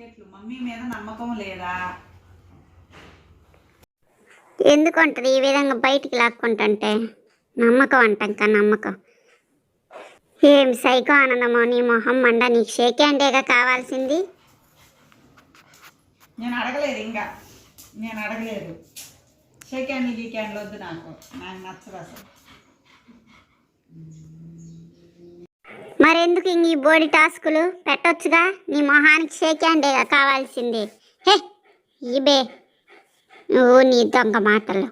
బిస్కెట్లు. మమ్మీ మీద నమ్మకం లేదా? ఎందుకు ఉంటుంది ఈ విధంగా బయటికి లాక్కుంటుంటే నమ్మకం అంట ఇంకా నమ్మకం? ఏం సైకో ఆనందమో నీ మొహం మండ నీకు షేక్ హ్యాండేగా కావాల్సింది? నేను అడగలేదు ఇంకా. నేను అడగలేదు. షేక్ హ్యాండ్ గీ క్యాండ్లు వద్దు నాకు. నాకు నచ్చదు అసలు. మరెందుకు ఇంక ఈ బోడి టాస్కులు పెట్టొచ్చుగా? నీ మొహానికి షేక్ హ్యాండేగా కావాల్సింది. హే ఇబే. నువ్వు నీ దొంగ మాటలు.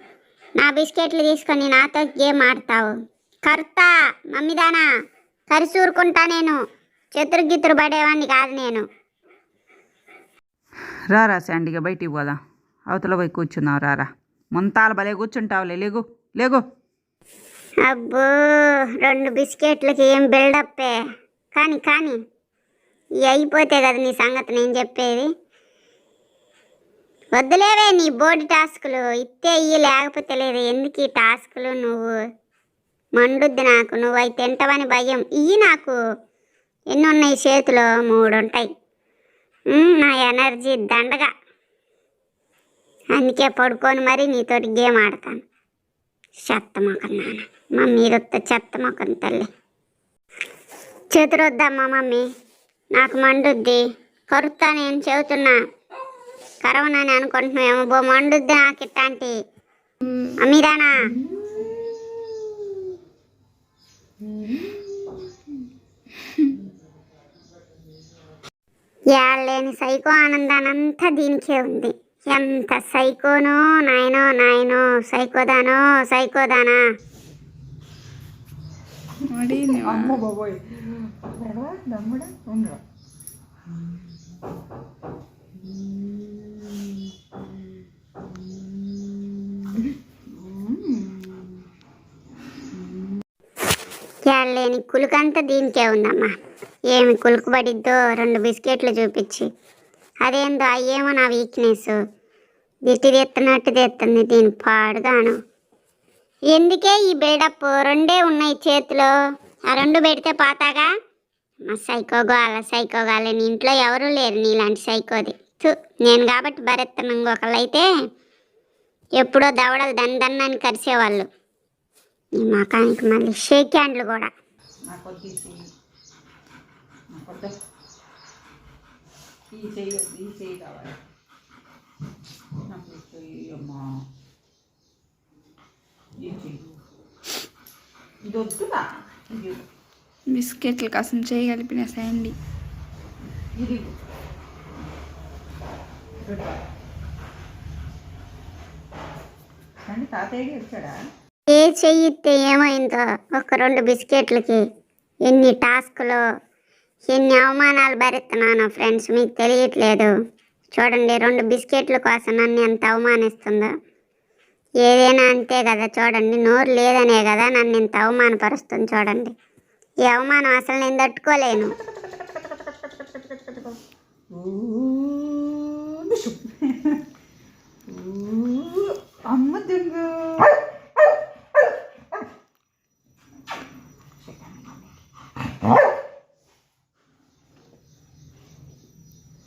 నా బిస్కెట్లు తీసుకొని నాతో గేమ్ ఆడతావు. కరుతా మమ్మీదానా. కరిసూరుకుంటా నేను. చతుర్గితురు పడేవాడిని కాదు నేను. రారా శాండీగా బయటికి పోదా. అవతల పోయి కూర్చున్నావు రారా ముంతాల భలే కూర్చుంటావులే. లేగు లేగు. అబ్బో రెండు బిస్కెట్లకి ఏం బిల్డప్పే. కానీ కానీ ఇవి అయిపోతే కదా నీ సంగతి నేను చెప్పేది. వద్దులేవే నీ బోర్డు టాస్కులు ఇత్తే ఇయ్యి లేకపోతే లేదు. ఎందుకు ఈ టాస్కులు నువ్వు? మండుద్ది నాకు. నువ్వు అవి తింటావని భయం. ఇయ్యి నాకు. ఎన్ని ఉన్నాయి చేతిలో? మూడు ఉంటాయి నా ఎనర్జీ దండగా. అందుకే పడుకొని మరి నీతోటి గేమ్ ఆడతాను. చెత్త మొక్కను నాన్న. మమ్మీ మీదొత్త చెత్త మొక్కను తల్లి. చేతురొద్దమ్మా మమ్మీ. నాకు మండుద్ది. కరుతా నేను చెబుతున్నా? కరవనని అనుకుంటున్నామేమో బో మండుద్ది నాకు ఇట్లాంటి. అమ్మీదానా లేని సైకో ఆనందానంతా దీనికే ఉంది. ఎంత సైకోనో నాయనో నాయనో సైకోదానో సైకోదానా? అమ్మ బాబోయ్. దమ్ముడా? ఉండరా. లేని కులుకంతా దీనికే ఉందమ్మా. ఏమి కులుకు పడిద్దో రెండు బిస్కెట్లు చూపించి. అదేందో అయ్యేమో నా వీక్నెస్ దిష్టి తెస్తున్నట్టు తెస్తుంది దీని పాడుగాను ఎందుకే ఈ బిల్డప్ రెండే ఉన్నాయి చేతిలో? ఆ రెండు పెడితే పోతాగా? మా సైకోగో అలా సైకోగాలే నీ ఇంట్లో ఎవరూ లేరు నీలాంటి సైకోది. థు, నేను కాబట్టి భరెత్తను ఇంకొకళ్ళైతే ఎప్పుడో దవడలు దందన్నని కరిసేవాళ్ళు. ఈ మకానికి మళ్ళీ షేక్ హ్యాండ్లు కూడా. ఈ చెయ్యి ఈ చెయ్యి కావాలి. అమ్మా. ఇది. వద్దురా బిస్కెట్లు కోసం చేయగలిపిన శాండీ. ఇది. అండి తాతయ్య వచ్చాడా ఏ చెయ్యితే ఏమైందో ఒక రెండు బిస్కెట్లకి ఎన్ని టాస్కులు ఎన్ని అవమానాలు భరిస్తున్నానో ఫ్రెండ్స్ మీకు తెలియట్లేదు. చూడండి రెండు బిస్కెట్ల కోసం నన్ను ఎంత అవమానిస్తుందో ఏదైనా అంతే కదా చూడండి నోరు లేదనే కదా నన్ను ఇంత అవమానపరుస్తుంది చూడండి ఈ అవమానం అసలు నేను తట్టుకోలేను అమ్మ దొంగ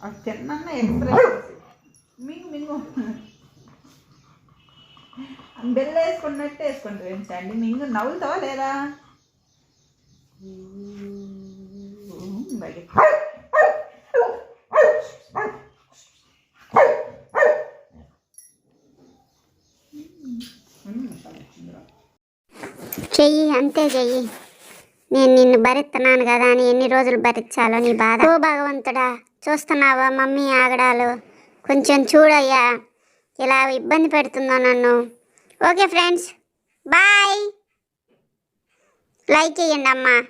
అది తిన్న ఎక్స్ప్రెస్ మింగు మింగు. బెల్ల వేసుకున్నట్టు వేసుకుంటారు ఏంటండి మింగు నవ్వుతావా లేదా? చెయ్యి అంతే చెయ్యి. నేను నిన్ను భరిస్తున్నాను కదా అని ఎన్ని రోజులు భరించాలో నీ బాధ. ఓ భగవంతుడా చూస్తున్నావా మమ్మీ ఆగడాలు? కొంచెం చూడయ్యా. ఇలా ఇబ్బంది పెడుతుందో నన్ను? Okay friends bye. లైక్ చేయండి అమ్మా.